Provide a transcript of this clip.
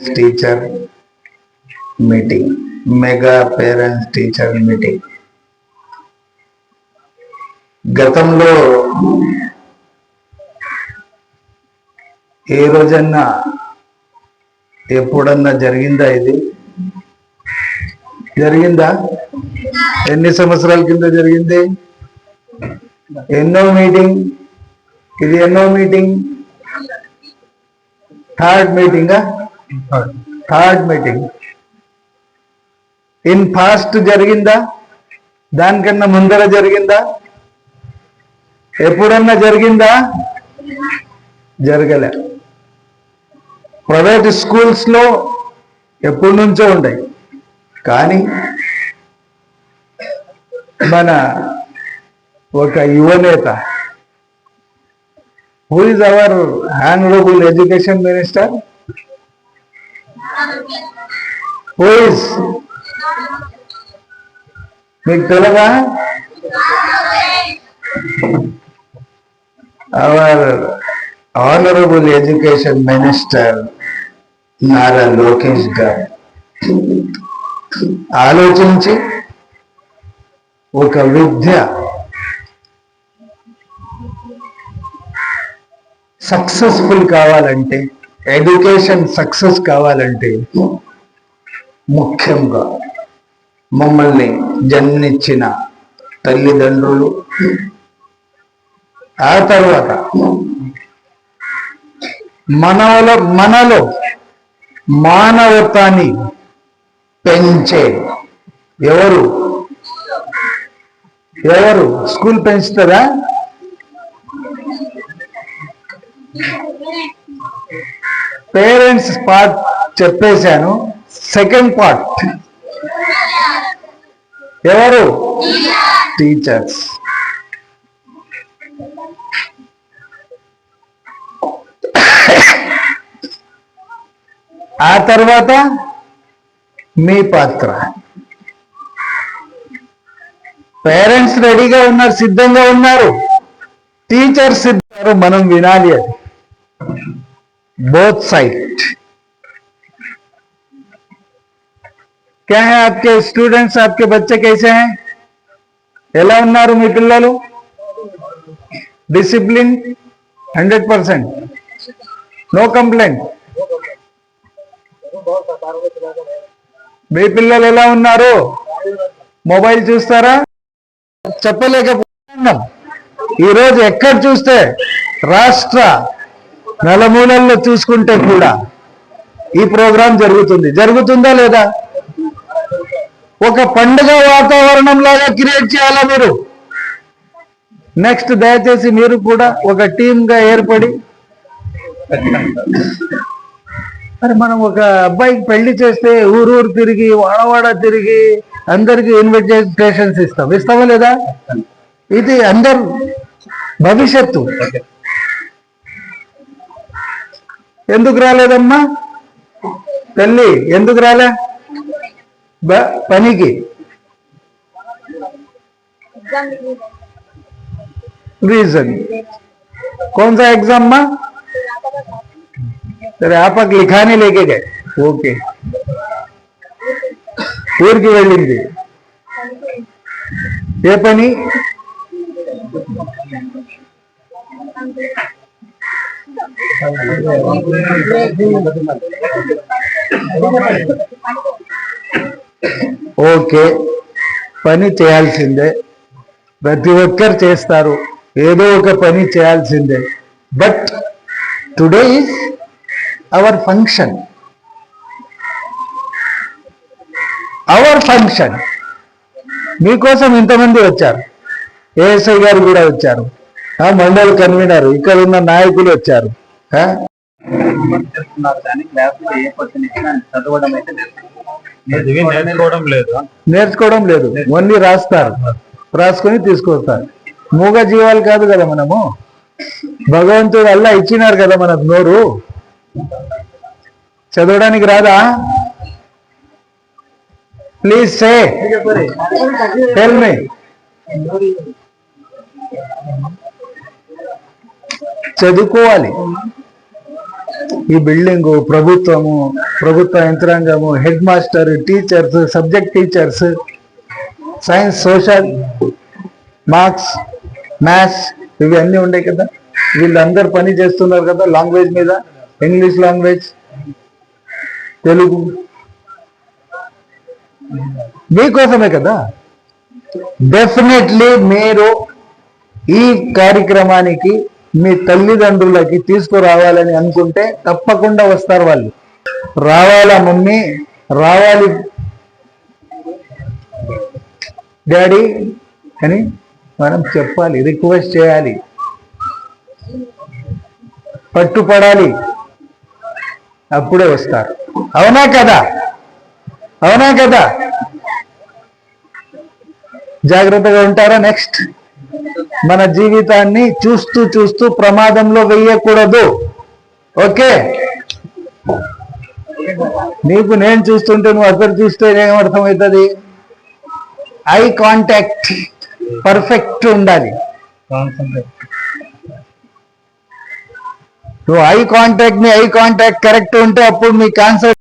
Teacher meeting mega parents teacher meeting గతంలో ఏ రోజన్నా ఎప్పుడన్నా జరిగిందా ఇది? జరిగిందా? ఎన్ని సంవత్సరాల కింద జరిగింది? ఎన్నో మీటింగ్ ఇది ఎన్నో మీటింగ్ థర్డ్ మీటింగా థర్డ్ మీటింగ్. ఇన్ ఫాస్ట్ జరిగిందా? దానికన్నా ముందర జరిగిందా? ఎప్పుడన్నా జరిగిందా? జరగలే. ప్రైవేట్ స్కూల్స్లో ఎప్పటి నుంచో ఉంటాయి కానీ మన ఒక యువనేత who is our honourable education minister who మీకు తెలగా our honourable education minister Nara Lokesh garu ఆలోచించి ఒక విద్య సక్సెస్ఫుల్ కావాలంటే ఎడ్యుకేషన్ సక్సెస్ కావాలంటే ముఖ్యంగా మమ్మల్ని జన్మించిన తల్లిదండ్రులు ఆ తర్వాత మనలో మనలో మానవతాన్ని పెంచే ఎవరు? ఎవరు? స్కూల్ పెంచుతుందా పేరెంట్స్ పార్ట్ చెప్పేశాను. Second part. ఎవరు? టీచర్స్. ఆ తర్వాత మీ పాత్ర. పేరెంట్స్ రెడీగా ఉన్నారు సిద్ధంగా ఉన్నారు. టీచర్స్ సిద్ధారు మనం వినాలి అది. बोथ साइड क्या है आपके स्टूडेंट्स आपके बच्चे कैसे हैं ఎలా ఉన్నారు మీ పిల్లలు discipline hundred percent no complaint మీ పిల్లలు ఎలా ఉన్నారు మొబైల్ చూస్తారా చెప్పలేకపోతున్నాం ఈరోజు ఎక్కడ చూస్తే రాష్ట్ర నలమూలల్లో చూసుకుంటే కూడా ఈ ప్రోగ్రాం జరుగుతుంది. జరుగుతుందా లేదా? ఒక పండుగ వాతావరణం లాగా క్రియేట్ చేయాలా మీరు? నెక్స్ట్ దయచేసి మీరు కూడా ఒక టీంగా ఏర్పడి మరి మనం ఒక అబ్బాయికి పెళ్ళి చేస్తే ఊరూరు తిరిగి వాడవాడ తిరిగి అందరికి ఇన్విటేషన్స్ ఇస్తాం. ఇస్తావా లేదా? ఇది అందరు భవిష్యత్తు. ఎందుకు రాలేదమ్మా తల్లి ఎందుకు రాలే బ- పనికి रीजन कौन सा एग्जाम माँ तेरे आपक लिखाने लेके गए ओके ఊరికి వెళ్ళింది ఏ పని ఓకే. పని చేయాల్సిందే. ప్రతి ఒక్కరు చేస్తారు. ఏదో ఒక పని చేయాల్సిందే. But today is our function our function మీకోసం ఇంతమంది వచ్చారు. ఏఎస్ఐ గారు కూడా వచ్చారు. మండలి కన్వీనర్. ఇక్కడ ఉన్న నాయకులు వచ్చారు. ఆ? నేర్చుకోవడం లేదు. నేర్చుకోవడం లేదు ఓన్లీ రాస్తారు. రాసుకొని తీసుకొస్తారు. మూగ జీవాలు కాదు కదా మనము. భగవంతుడు అల్లా ఇచ్చినారు కదా మనకు నోరు. చదవడానికి రాదా? ప్లీజ్ సే టెల్ మీ చదువుకోవాలి. ఈ బిల్డింగ్ ప్రభుత్వము ప్రభుత్వ యంత్రాంగము head master teachers subject teachers science social marks maths ఇవి అన్నీ ఉండే కదా. వీళ్ళందరూ పని చేస్తున్నారు కదా లాంగ్వేజ్ మీద. English language Telugu. మీకోసమే కదా. డెఫినెట్లీ మీరు ఈ కార్యక్రమానికి మీ తల్లిదండ్రులకి తీసుకురావాలని అనుకుంటే తప్పకుండా వస్తారు వాళ్ళు. రావాలా మమ్మీ? రావాలి. డాడీ అని మనం చెప్పాలి రిక్వెస్ట్ చేయాలి. పట్టుపడాలి. అప్పుడే వస్తారు. అవునా కదా? అవునా కదా? జాగ్రత్తగా ఉంటారా నెక్స్ట్? మన జీవితాన్ని చూస్తూ చూస్తూ ప్రమాదంలో వెయ్యకూడదు ఓకే? నీకు నేను చూస్తుంటే నువ్వు అద్దరు చూస్తే ఏమర్థమవుతుంది? ఐ కాంటాక్ట్ పర్ఫెక్ట్ ఉండాలి. నువ్వు ఐ కాంటాక్ట్ని ఐ కాంటాక్ట్ కరెక్ట్ ఉంటే అప్పుడు మీ కాన్సర్